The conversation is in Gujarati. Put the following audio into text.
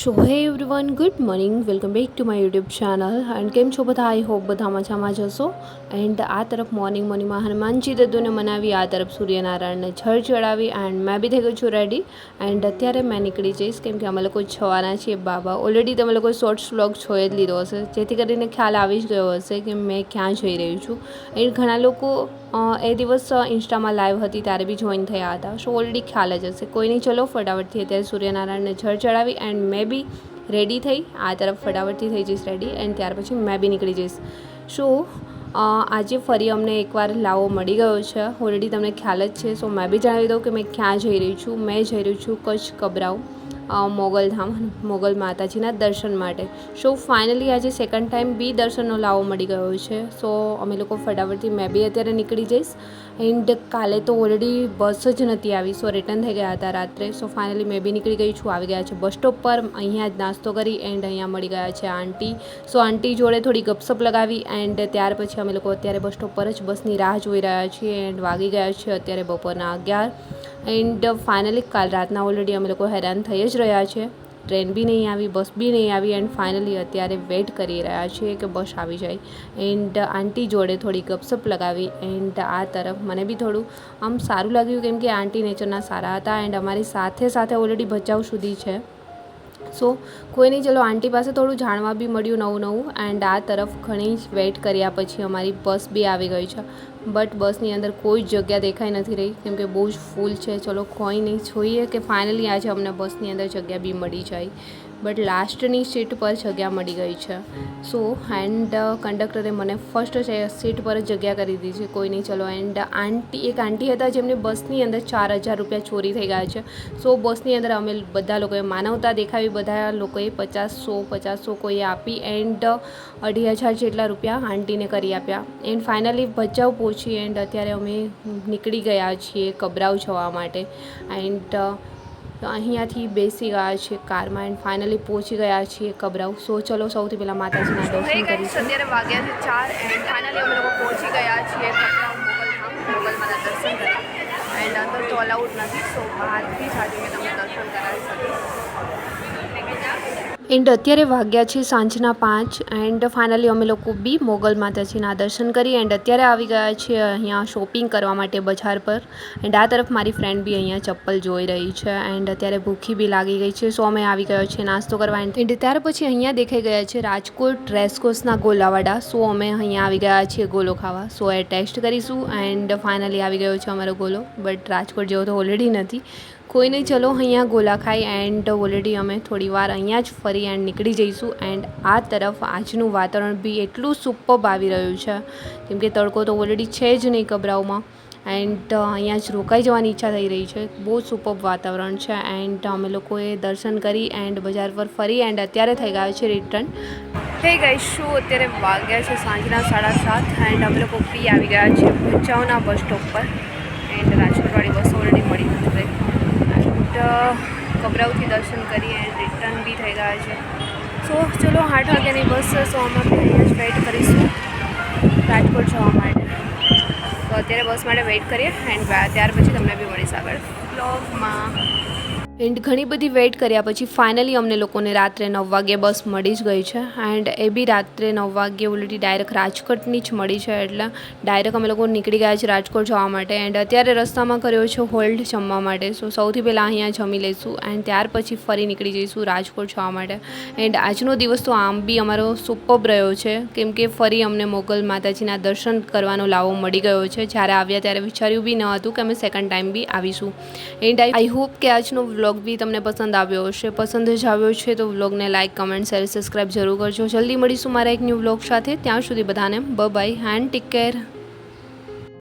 So hey everyone good morning welcome back to my YouTube channel and કેમ છો બધા? આઈ હોપ બધા મજામાં જશો એન્ડ આ તરફ મોર્નિંગ મોર્નિંગમાં હનુમાનજી દદ્દુને મનાવી, આ તરફ સૂર્યનારાયણને જળ ચડાવી એન્ડ મેં બી થઈ ગઈ છું રેડી એન્ડ અત્યારે મેં નીકળી જઈશ, કેમ કે અમે લોકો છવાના છીએ બાબા. ઓલરેડી તમે લોકો શોર્ટ્સ વ્લોગ જોઈ જ લીધો હશે. જેથી કરીને ખ્યાલ આવી જ ગયો હશે કે મેં ક્યાં જઈ રહી છું. એન્ડ ઘણા લોકો એ દિવસ ઇન્સ્ટામાં લાઈવ હતી, ત્યારે બી જોઈન થયા હતા. સો ઓલરેડી ખ્યાલ જ હશે. કોઈ નહીં, ચલો, ફટાફટથી અત્યારે સૂર્યનારાયણને જળ ચડાવી એન્ડ મેં બી રેડી થઈ. આ તરફ ફટાફટથી થઈ જઈશ રેડી એન્ડ ત્યાર પછી મેં બી નીકળી જઈશ. શું આજે ફરી અમને એકવાર લાવો મળી ગયો છે. ઓલરેડી તમને ખ્યાલ જ છે. સો મેં બી જણાવી દઉં કે મેં ક્યાં જઈ રહી છું. મેં જઈ રહી છું કચ્છ કબરાવ અ, મોગલધામ મોગલ માતાજીના દર્શન માટે. સો ફાઇનલી આજે સેકન્ડ ટાઈમ બી દર્શનનો લાવો મળી ગયો છે. સો અમે લોકો ફટાફટથી મેં બી અત્યારે નીકળી જઈશ. એન્ડ કાલે તો ઓલરેડી બસ જ નથી આવી. સો રિટર્ન થઈ ગયા હતા રાત્રે. સો ફાઇનલી મેં બી નીકળી ગઈ છું. આવી ગયા છે બસ સ્ટોપ પર. અહીંયા જ નાસ્તો કરી એન્ડ અહીંયા મળી ગયા છે આંટી. સો આંટી જોડે થોડી ગપસપ લગાવી એન્ડ ત્યાર પછી અમે લોકો અત્યારે બસ સ્ટોપ પર જ બસની રાહ જોઈ રહ્યા છીએ એન્ડ વાગી ગયા છે અત્યારે બપોરના અગિયાર. એન્ડ ફાઇનલી કાલ રાતના ઓલરેડી અમે લોકો હેરાન થઈ જ રહ્યા છે. ટ્રેન બી નહીં આવી, બસ બી નહીં આવી એન્ડ ફાઇનલી અત્યારે વેઇટ કરી રહ્યા છીએ કે બસ આવી જાય. એન્ડ આંટી જોડે થોડી ગપસપ લગાવી એન્ડ આ તરફ મને બી થોડું આમ સારું લાગ્યું કેમ કે આંટી નેચરના સારા હતા એન્ડ અમારી સાથે સાથે ઓલરેડી ભચાઉ સુધી છે. સો કોઈ નહીં, ચલો આંટી પાસે થોડું જાણવા બી મળ્યું નવું નવું એન્ડ આ તરફ ઘણી જ વેઇટ કર્યા પછી અમારી બસ બી આવી ગઈ છે. બટ બસની અંદર કોઈ જ જગ્યા દેખાઈ નથી રહી, કેમ કે બહુ જ ફૂલ છે. ચલો કોઈ નહીં, જોઈએ કે ફાઇનલી આજે અમને બસની અંદર જગ્યા બી મળી જાય. બટ લાસ્ટની સીટ પર જગ્યા મળી ગઈ છે. સો એન્ડ કંડક્ટરે મને ફર્સ્ટ સીટ પર જ જગ્યા કરી દીધી છે. કોઈ નહીં, ચલો એન્ડ આંટી, એક આંટી હતા જેમને બસની અંદર ચાર હજાર રૂપિયા ચોરી થઈ ગયા છે. સો, બસની અંદર અમે બધા લોકોએ માનવતા દેખાવી, બધા લોકોએ પચાસ સો પચાસ સો કોઈએ આપી એન્ડ અઢી હજાર જેટલા રૂપિયા આંટીને કરી આપ્યા. એન્ડ ફાઇનલી ભચાઉ પહોંચી એન્ડ અત્યારે અમે નીકળી ગયા છીએ કબરાવ જવા માટે. એન્ડ અહીંયાથી બેસી ગયા છીએ કારમાં એન્ડ ફાઇનલી પહોંચી ગયા છીએ કબરાઉ. સો ચલો સૌથી પહેલાં માતાજીના દર્શન કરીશું. અત્યારે વાગ્યા છે ચાર એન્ડ ફાઇનલી અમે લોકો પહોંચી ગયા છીએ મોગલધામ મોગલમાના દર્શન કરવા. એન્ડ અંદર તો અલાઉડ નથી સો બહારથી જ આજે મેં તમને દર્શન કરાવી શકીશ એન્ડ અત્યારે વાગ્યા છે સાંજના પાંચ એન્ડ ફાઇનલી અમે લોકો બી મોગલ માતાજીના દર્શન કરી એન્ડ અત્યારે આવી ગયા છે અહીંયા શોપિંગ કરવા માટે બજાર પર એન્ડ આ તરફ મારી ફ્રેન્ડ બી અહીંયા ચપ્પલ જોઈ રહી છે એન્ડ અત્યારે ભૂખી બી લાગી ગઈ છે સો અમે આવી ગયો છે નાસ્તો કરવા એન્ડ ત્યાર પછી અહીંયા દેખાઈ ગયા છે રાજકોટ ડ્રેસકોસના ગોલાવાડા સો અમે અહીંયા આવી ગયા છીએ ગોલો ખાવા સો એ ટેસ્ટ કરીશું એન્ડ ફાઇનલી આવી ગયો છે અમારો ગોલો બટ રાજકોટ જેવો તો ઓલરેડી નથી કોઈ નહીં, ચલો અહીંયા ગોલા ખાઈ એન્ડ ઓલરેડી અમે થોડી વાર અહીંયા જ ફરી એન્ડ નીકળી જઈશું એન્ડ આ તરફ આજનું વાતાવરણ બી એટલું સુપર આવી રહ્યું છે. કેમ કે તડકો તો ઓલરેડી છે જ નહીં કબરાઓમાં એન્ડ અહીંયા જ રોકાઈ જવાની ઈચ્છા થઈ રહી છે. બહુ સુપર વાતાવરણ છે એન્ડ અમે લોકોએ દર્શન કરી એન્ડ બજાર પર ફરી એન્ડ અત્યારે થઈ ગયા છે રિટર્ન થઈ ગઈ શું અત્યારે વાગ્યા છે સાંજના સાડા સાત એન્ડ અમે લોકો ફ્રી આવી ગયા છે ભચાઉના બસ સ્ટોપ પર એન્ડ રાજકોટવાળી બસ ઓલરેડી મળી નથી રહી એન્ડ કબરાઉથી દર્શન કરીએ રિટર્ન બી થઈ ગયા છે. સો ચલો આઠ વાગ્યાની બસ સો અમે અહીંયા જ વેઇટ કરીશું. રાજકોટ જવા માટે. તો અત્યારે બસ માટે વેઇટ કરીએ એન્ડ ત્યાર પછી તમને બી મળીશ આગળ. બ્લોગમાં એન્ડ ઘણી બધી વેઇટ કર્યા પછી ફાઇનલી અમને લોકોને રાત્રે નવ વાગે બસ મળી જ ગઈ છે. એન્ડ એ બી રાત્રે નવ વાગે ઓલરેડી ડાયરેક્ટ રાજકોટની જ મળી છે. એટલે ડાયરેક્ટ અમે લોકો નીકળી ગયા છે રાજકોટ જવા માટે. એન્ડ અત્યારે રસ્તામાં કર્યો છે હોલ્ડ જમવા માટે. સો સૌથી પહેલાં અહીંયા જમી લઈશું એન્ડ ત્યાર પછી ફરી નીકળી જઈશું રાજકોટ જવા માટે. એન્ડ આજનો દિવસ તો આમ બી અમારો સુપબ રહ્યો છે. કેમ કે ફરી અમને મોગલ માતાજીના દર્શન કરવાનો લાવો મળી ગયો છે. જ્યારે આવ્યા ત્યારે વિચાર્યું બી ન હતું કે અમે સેકન્ડ ટાઈમ બી આવીશું. એન્ડ આઈ હોપ કે આજનો વ્લોગ બી તમને પસંદ આવ્યો હશે, પસંદ જ આવ્યો છે તો વ્લોગને લાઇક કમેન્ટ, શેર, સબસ્ક્રાઈબ જરૂર કરજો. જલ્દી મળીશું મારા એક ન્યૂ વ્લોગ સાથે. ત્યાં સુધી બધાને બ બાય હેન્ડ ટેક કેર